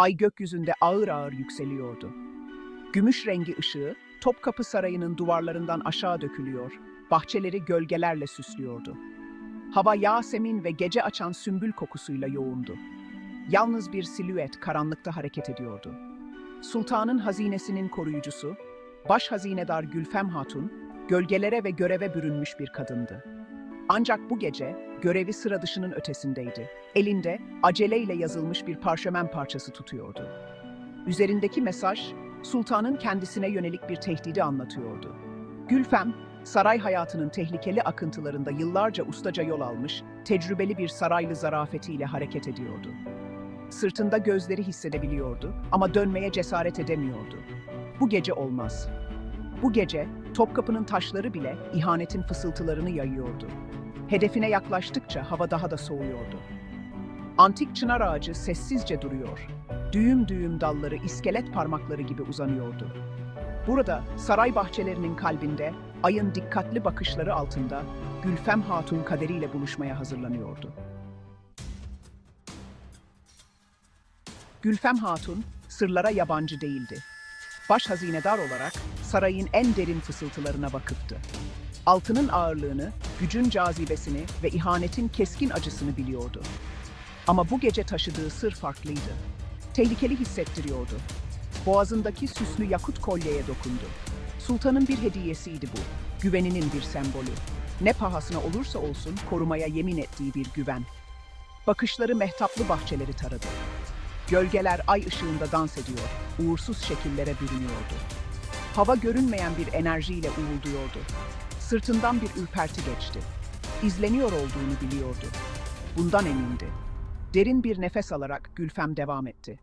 Ay gökyüzünde ağır ağır yükseliyordu. Gümüş rengi ışığı Topkapı Sarayı'nın duvarlarından aşağı dökülüyor, bahçeleri gölgelerle süslüyordu. Hava Yasemin ve gece açan sümbül kokusuyla yoğundu. Yalnız bir silüet karanlıkta hareket ediyordu. Sultanın hazinesinin koruyucusu, baş hazinedar Gülfem Hatun, gölgelere ve göreve bürünmüş bir kadındı. Ancak bu gece görevi sıra dışının ötesindeydi. Elinde aceleyle yazılmış bir parşömen parçası tutuyordu. Üzerindeki mesaj, sultanın kendisine yönelik bir tehdidi anlatıyordu. Gülfem, saray hayatının tehlikeli akıntılarında yıllarca ustaca yol almış, tecrübeli bir saraylı zarafetiyle hareket ediyordu. Sırtında gözleri hissedebiliyordu ama dönmeye cesaret edemiyordu. Bu gece olmaz. Bu gece Topkapı'nın taşları bile ihanetin fısıltılarını yayıyordu. Hedefine yaklaştıkça hava daha da soğuyordu. Antik çınar ağacı sessizce duruyor. Düğüm düğüm dalları iskelet parmakları gibi uzanıyordu. Burada saray bahçelerinin kalbinde ayın dikkatli bakışları altında Gülfem Hatun kaderiyle buluşmaya hazırlanıyordu. Gülfem Hatun sırlara yabancı değildi. Baş hazinedar olarak sarayın en derin fısıltılarına vakıftı. Altının ağırlığını, gücün cazibesini ve ihanetin keskin acısını biliyordu. Ama bu gece taşıdığı sır farklıydı. Tehlikeli hissettiriyordu. Boğazındaki süslü yakut kolyeye dokundu. Sultanın bir hediyesiydi bu. Güveninin bir sembolü. Ne pahasına olursa olsun korumaya yemin ettiği bir güven. Bakışları mehtaplı bahçeleri taradı. Gölgeler ay ışığında dans ediyor, uğursuz şekillere bürünüyordu. Hava görünmeyen bir enerjiyle uğulduyordu. Sırtından bir ürperti geçti. İzleniyor olduğunu biliyordu. Bundan emindi. Derin bir nefes alarak Gülfem devam etti.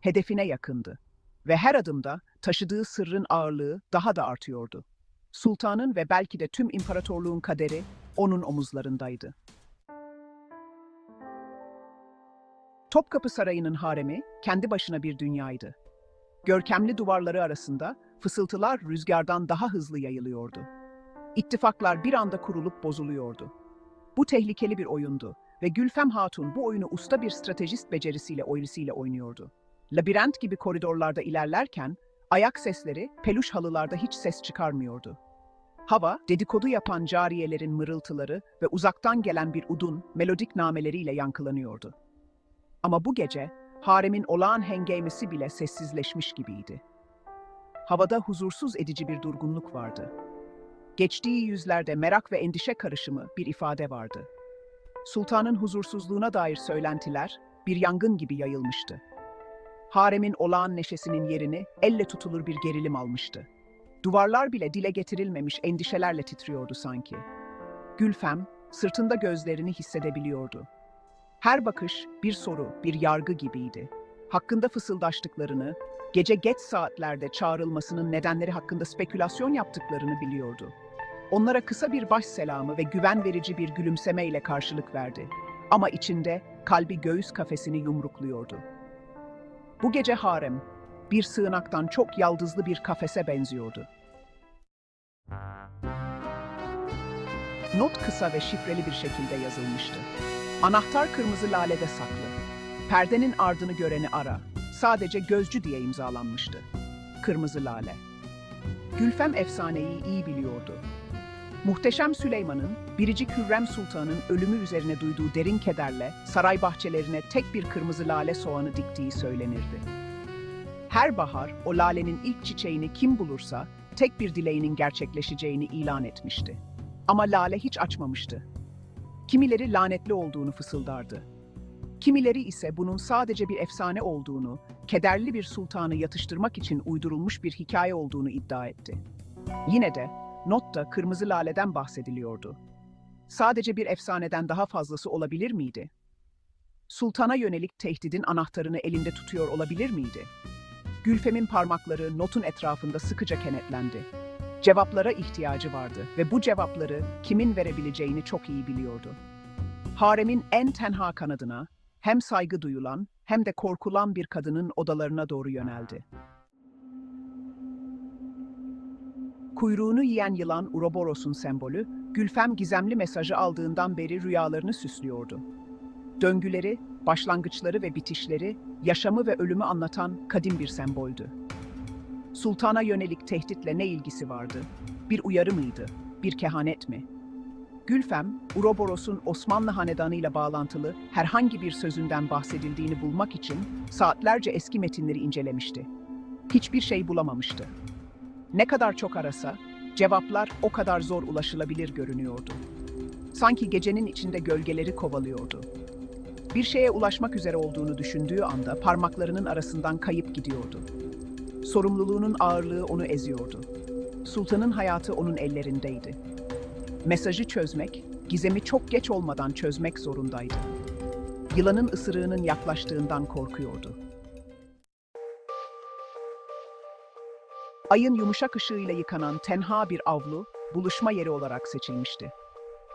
Hedefine yakındı. Ve her adımda taşıdığı sırrın ağırlığı daha da artıyordu. Sultanın ve belki de tüm imparatorluğun kaderi onun omuzlarındaydı. Topkapı Sarayı'nın haremi kendi başına bir dünyaydı. Görkemli duvarları arasında fısıltılar rüzgardan daha hızlı yayılıyordu. İttifaklar bir anda kurulup bozuluyordu. Bu tehlikeli bir oyundu ve Gülfem Hatun bu oyunu usta bir stratejist becerisiyle oylisiyle oynuyordu. Labirent gibi koridorlarda ilerlerken ayak sesleri peluş halılarda hiç ses çıkarmıyordu. Hava, dedikodu yapan cariyelerin mırıltıları ve uzaktan gelen bir udun melodik nameleriyle yankılanıyordu. Ama bu gece haremin olağan hengamesi bile sessizleşmiş gibiydi. Havada huzursuz edici bir durgunluk vardı. Geçtiği yüzlerde merak ve endişe karışımı bir ifade vardı. Sultanın huzursuzluğuna dair söylentiler bir yangın gibi yayılmıştı. Haremin olağan neşesinin yerini elle tutulur bir gerilim almıştı. Duvarlar bile dile getirilmemiş endişelerle titriyordu sanki. Gülfem, sırtında gözlerini hissedebiliyordu. Her bakış bir soru, bir yargı gibiydi. Hakkında fısıldaştıklarını, gece geç saatlerde çağrılmasının nedenleri hakkında spekülasyon yaptıklarını biliyordu. Onlara kısa bir baş selamı ve güven verici bir gülümsemeyle karşılık verdi. Ama içinde kalbi göğüs kafesini yumrukluyordu. Bu gece harem, bir sığınaktan çok yaldızlı bir kafese benziyordu. Not kısa ve şifreli bir şekilde yazılmıştı. Anahtar kırmızı lalede saklı. Perdenin ardını göreni ara. Sadece gözcü diye imzalanmıştı. Kırmızı lale. Gülfem efsaneyi iyi biliyordu. Muhteşem Süleyman'ın, Biricik Hürrem Sultan'ın ölümü üzerine duyduğu derin kederle saray bahçelerine tek bir kırmızı lale soğanı diktiği söylenirdi. Her bahar o lalenin ilk çiçeğini kim bulursa tek bir dileğinin gerçekleşeceğini ilan etmişti. Ama lale hiç açmamıştı. Kimileri lanetli olduğunu fısıldardı. Kimileri ise bunun sadece bir efsane olduğunu, kederli bir sultanı yatıştırmak için uydurulmuş bir hikaye olduğunu iddia etti. Yine de notta kırmızı laleden bahsediliyordu. Sadece bir efsaneden daha fazlası olabilir miydi? Sultana yönelik tehdidin anahtarını elinde tutuyor olabilir miydi? Gülfem'in parmakları notun etrafında sıkıca kenetlendi. Cevaplara ihtiyacı vardı ve bu cevapları kimin verebileceğini çok iyi biliyordu. Haremin en tenha kanadına hem saygı duyulan hem de korkulan bir kadının odalarına doğru yöneldi. Kuyruğunu yiyen yılan Uroboros'un sembolü, Gülfem gizemli mesajı aldığından beri rüyalarını süslüyordu. Döngüleri, başlangıçları ve bitişleri, yaşamı ve ölümü anlatan kadim bir semboldü. Sultana yönelik tehditle ne ilgisi vardı? Bir uyarı mıydı? Bir kehanet mi? Gülfem, Uroboros'un Osmanlı hanedanıyla bağlantılı herhangi bir sözünden bahsedildiğini bulmak için saatlerce eski metinleri incelemişti. Hiçbir şey bulamamıştı. Ne kadar çok arasa, cevaplar o kadar zor ulaşılabilir görünüyordu. Sanki gecenin içinde gölgeleri kovalıyordu. Bir şeye ulaşmak üzere olduğunu düşündüğü anda parmaklarının arasından kayıp gidiyordu. Sorumluluğunun ağırlığı onu eziyordu. Sultanın hayatı onun ellerindeydi. Mesajı çözmek, gizemi çok geç olmadan çözmek zorundaydı. Yılanın ısırığının yaklaştığından korkuyordu. Ayın yumuşak ışığıyla yıkanan tenha bir avlu, buluşma yeri olarak seçilmişti.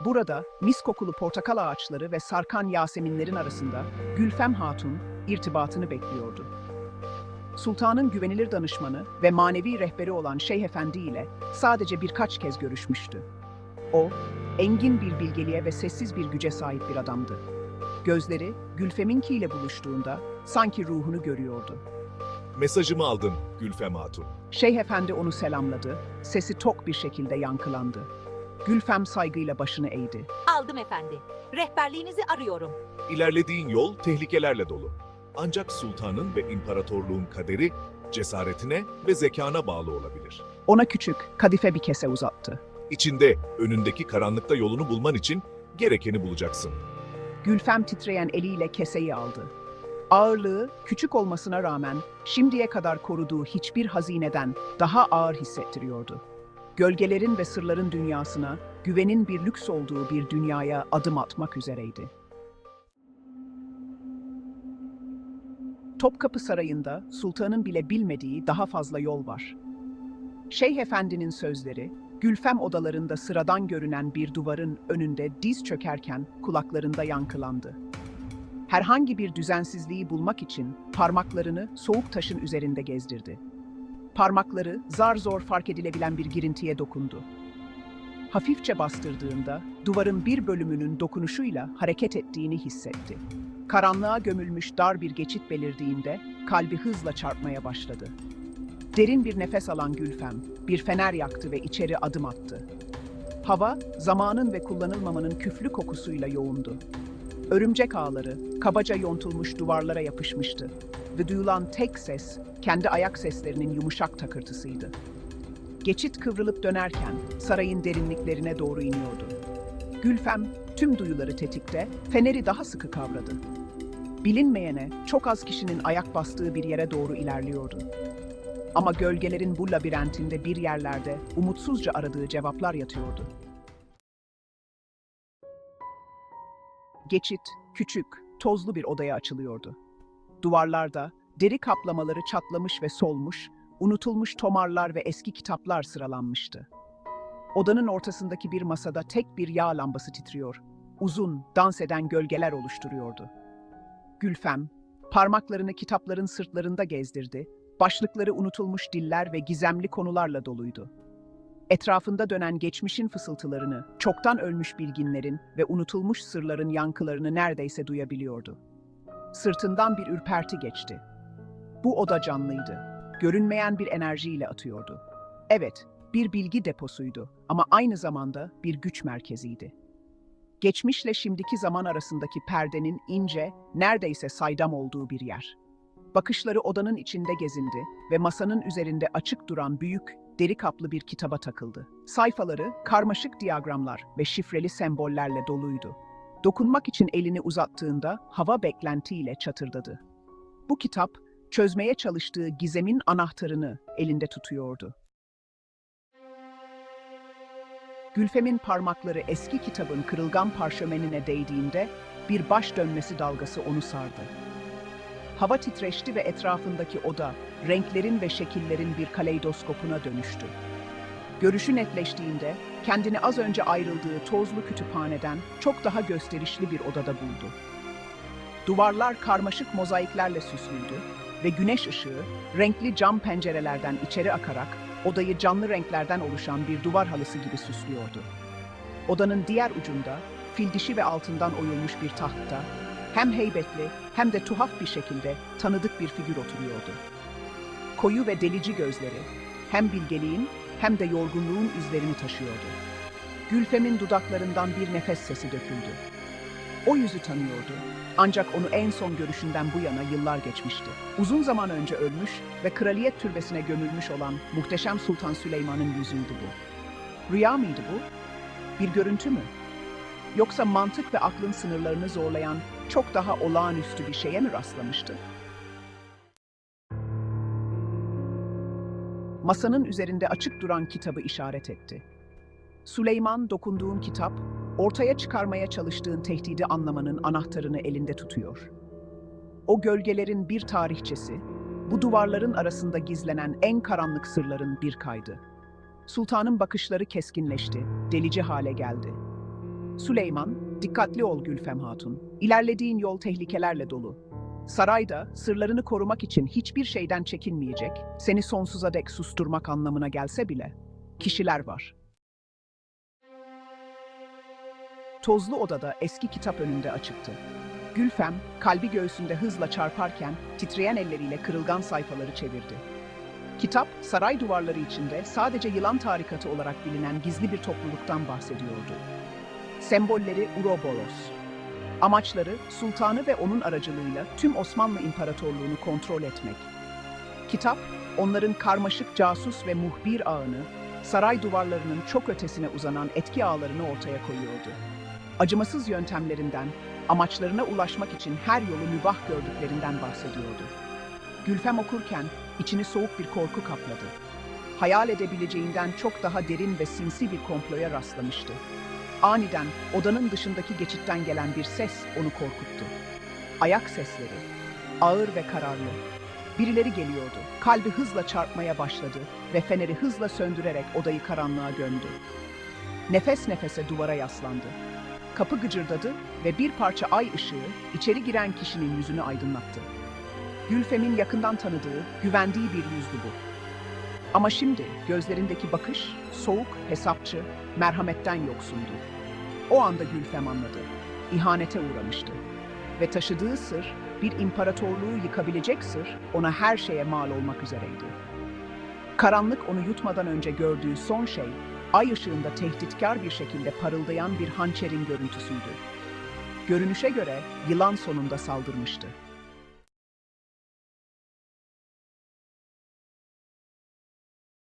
Burada mis kokulu portakal ağaçları ve sarkan yaseminlerin arasında Gülfem Hatun irtibatını bekliyordu. Sultanın güvenilir danışmanı ve manevi rehberi olan Şeyh Efendi ile sadece birkaç kez görüşmüştü. O, engin bir bilgeliğe ve sessiz bir güce sahip bir adamdı. Gözleri Gülfem'inkiyle buluştuğunda sanki ruhunu görüyordu. Mesajımı aldın Gülfem Hatun. Şeyh Efendi onu selamladı, sesi tok bir şekilde yankılandı. Gülfem saygıyla başını eğdi. Aldım efendi. Rehberliğinizi arıyorum. İlerlediğin yol tehlikelerle dolu. Ancak sultanın ve imparatorluğun kaderi cesaretine ve zekana bağlı olabilir. Ona küçük, kadife bir kese uzattı. İçinde, önündeki karanlıkta yolunu bulman için gerekeni bulacaksın. Gülfem titreyen eliyle keseyi aldı. Ağırlığı, küçük olmasına rağmen şimdiye kadar koruduğu hiçbir hazineden daha ağır hissettiriyordu. Gölgelerin ve sırların dünyasına, güvenin bir lüks olduğu bir dünyaya adım atmak üzereydi. Topkapı Sarayı'nda sultanın bile bilmediği daha fazla yol var. Şeyh Efendi'nin sözleri, Gülfem odalarında sıradan görünen bir duvarın önünde diz çökerken kulaklarında yankılandı. Herhangi bir düzensizliği bulmak için parmaklarını soğuk taşın üzerinde gezdirdi. Parmakları zar zor fark edilebilen bir girintiye dokundu. Hafifçe bastırdığında duvarın bir bölümünün dokunuşuyla hareket ettiğini hissetti. Karanlığa gömülmüş dar bir geçit belirdiğinde kalbi hızla çarpmaya başladı. Derin bir nefes alan Gülfem, bir fener yaktı ve içeri adım attı. Hava, zamanın ve kullanılmamanın küflü kokusuyla yoğundu. Örümcek ağları, kabaca yontulmuş duvarlara yapışmıştı ve duyulan tek ses, kendi ayak seslerinin yumuşak takırtısıydı. Geçit kıvrılıp dönerken sarayın derinliklerine doğru iniyordu. Gülfem, tüm duyuları tetikte, feneri daha sıkı kavradı. Bilinmeyene, çok az kişinin ayak bastığı bir yere doğru ilerliyordu. Ama gölgelerin bu labirentinde bir yerlerde umutsuzca aradığı cevaplar yatıyordu. Geçit, küçük, tozlu bir odaya açılıyordu. Duvarlarda deri kaplamaları çatlamış ve solmuş, unutulmuş tomarlar ve eski kitaplar sıralanmıştı. Odanın ortasındaki bir masada tek bir yağ lambası titriyor, uzun, dans eden gölgeler oluşturuyordu. Gülfem, parmaklarını kitapların sırtlarında gezdirdi, başlıkları unutulmuş diller ve gizemli konularla doluydu. Etrafında dönen geçmişin fısıltılarını, çoktan ölmüş bilginlerin ve unutulmuş sırların yankılarını neredeyse duyabiliyordu. Sırtından bir ürperti geçti. Bu oda canlıydı. Görünmeyen bir enerjiyle atıyordu. Evet, bir bilgi deposuydu ama aynı zamanda bir güç merkeziydi. Geçmişle şimdiki zaman arasındaki perdenin ince, neredeyse saydam olduğu bir yer. Bakışları odanın içinde gezindi ve masanın üzerinde açık duran büyük, deri kaplı bir kitaba takıldı. Sayfaları karmaşık diyagramlar ve şifreli sembollerle doluydu. Dokunmak için elini uzattığında hava beklentiyle çatırdadı. Bu kitap, çözmeye çalıştığı gizemin anahtarını elinde tutuyordu. Gülfem'in parmakları eski kitabın kırılgan parşömenine değdiğinde bir baş dönmesi dalgası onu sardı. Hava titreşti ve etrafındaki oda renklerin ve şekillerin bir kaleidoskopuna dönüştü. Görüşü netleştiğinde kendini az önce ayrıldığı tozlu kütüphaneden çok daha gösterişli bir odada buldu. Duvarlar karmaşık mozaiklerle süslüydü ve güneş ışığı renkli cam pencerelerden içeri akarak odayı canlı renklerden oluşan bir duvar halısı gibi süslüyordu. Odanın diğer ucunda fil dişi ve altından oyulmuş bir tahtta hem heybetli hem de tuhaf bir şekilde tanıdık bir figür oturuyordu. Koyu ve delici gözleri hem bilgeliğin hem de yorgunluğun izlerini taşıyordu. Gülfem'in dudaklarından bir nefes sesi döküldü. O yüzü tanıyordu. Ancak onu en son görüşünden bu yana yıllar geçmişti. Uzun zaman önce ölmüş ve kraliyet türbesine gömülmüş olan muhteşem Sultan Süleyman'ın yüzüydü bu. Rüya mıydı bu? Bir görüntü mü? Yoksa mantık ve aklın sınırlarını zorlayan çok daha olağanüstü bir şeye mi rastlamıştı? Masanın üzerinde açık duran kitabı işaret etti. Süleyman dokunduğun kitap, ortaya çıkarmaya çalıştığın tehdidi anlamanın anahtarını elinde tutuyor. O gölgelerin bir tarihçesi, bu duvarların arasında gizlenen en karanlık sırların bir kaydı. Sultanın bakışları keskinleşti, delici hale geldi. Süleyman, dikkatli ol Gülfem Hatun. İlerlediğin yol tehlikelerle dolu. Sarayda sırlarını korumak için hiçbir şeyden çekinmeyecek, seni sonsuza dek susturmak anlamına gelse bile kişiler var. Tozlu odada eski kitap önünde açıktı. Gülfem, kalbi göğsünde hızla çarparken titreyen elleriyle kırılgan sayfaları çevirdi. Kitap, saray duvarları içinde sadece yılan tarikatı olarak bilinen gizli bir topluluktan bahsediyordu. Sembolleri Uroboros. Amaçları sultanı ve onun aracılığıyla tüm Osmanlı İmparatorluğunu kontrol etmek. Kitap, onların karmaşık casus ve muhbir ağını, saray duvarlarının çok ötesine uzanan etki ağlarını ortaya koyuyordu. Acımasız yöntemlerinden, amaçlarına ulaşmak için her yolu mübah gördüklerinden bahsediyordu. Gülfem okurken içini soğuk bir korku kapladı. Hayal edebileceğinden çok daha derin ve sinsi bir komploya rastlamıştı. Aniden odanın dışındaki geçitten gelen bir ses onu korkuttu. Ayak sesleri, ağır ve kararlı. Birileri geliyordu. Kalbi hızla çarpmaya başladı ve feneri hızla söndürerek odayı karanlığa gömdü. Nefes nefese duvara yaslandı. Kapı gıcırdadı ve bir parça ay ışığı içeri giren kişinin yüzünü aydınlattı. Gülfem'in yakından tanıdığı, güvendiği bir yüzdü bu. Ama şimdi gözlerindeki bakış soğuk, hesapçı, merhametten yoksundu. O anda Gülfem anladı. İhanete uğramıştı. Ve taşıdığı sır, bir imparatorluğu yıkabilecek sır, ona her şeye mal olmak üzereydi. Karanlık onu yutmadan önce gördüğü son şey, ay ışığında tehditkar bir şekilde parıldayan bir hançerin görüntüsüydü. Görünüşe göre yılan sonunda saldırmıştı.